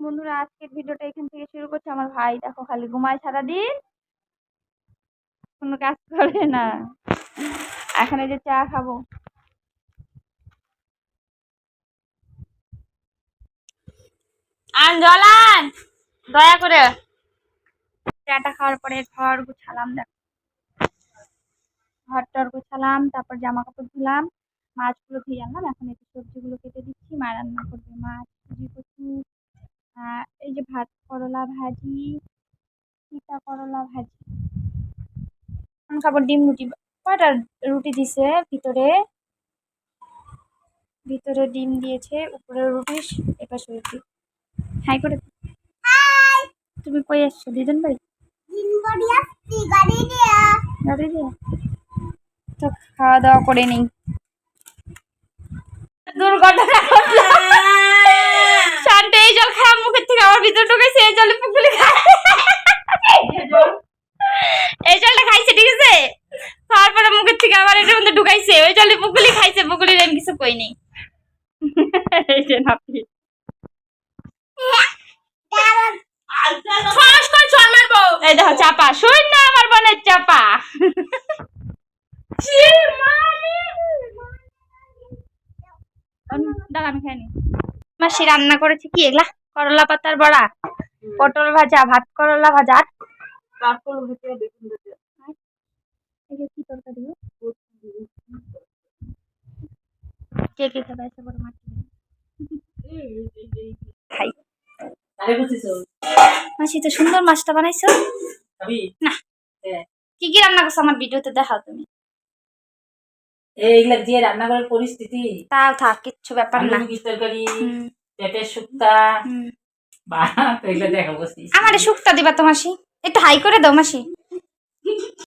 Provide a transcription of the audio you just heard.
বন্ধুরা আজকের ভিডিওটা এখান থেকে শুরু করছে। আমার ভাই দেখো খালি ঘুমায় সারাদিন। কোনো কাজ করে না। এখানে যে চা খাব। আন! জলান দয়া করে। চাটা খাওয়ার পরে ঘর গুছালাম দেখো। ঘর টর গুছালাম তারপর জামা কাপড় ধুলাম মাছগুলো ধুয়ে আনলাম। এখন এই যে সবজিগুলো কেটে দিচ্ছি মা রান্না করবে মাছ। করলা ভাজি তিতা করলা ভাজি। এখন খাবার ডিম রুটি। কয়টা রুটি দিছে ভিতরে? ভিতরে ডিম দিয়েছে উপরে রুটি এপাশে রুটি। হাই করে তুমি কই আসছো? দিদুন ভাই গাড়ি দিয়ে। তো খাওয়া দাওয়া করে নেই। দুর্ঘটনা ঘটলো। শান্তি এই জল খায় মুখের থেকে আমার ভিতরে ঢুকেছে এই জলে এই জলটা খাইছে ঠিক আছে? মুখের থেকে আবার এটার মধ্যে ঢুকাইছে ওই জলে পুকুলি খাইছে কিছু কই নেই। এই যে নাপি ফাঁস করে চল মারবো। এই দেখো চাপা। শুন না আমার বোনের চাপা। দাঁড়া আমি খাই মাসি রান্না করেছে কি এগুলা? করলা পাতার বড়া পটল ভাজা ভাত করলা ভাজা আর এগুলো কি তরকারি কে কে খাবে এসে বড় মাছ খাই। মাসি তো সুন্দর মাছটা বানাইছো। না। কি? কি রান্না করছ আমার ভিডিওতে দেখাও তুমি। এইগুলা দিয়ে রান্না করার পরিস্থিতি। তাও থাক কিচ্ছু ব্যাপার না। তরকারি। পেঁপের শুক্তা বা তাইলে দেখাবো আমারে শুক্তা দিবা তো মাসি। একটু হাই করে দাও মাসি।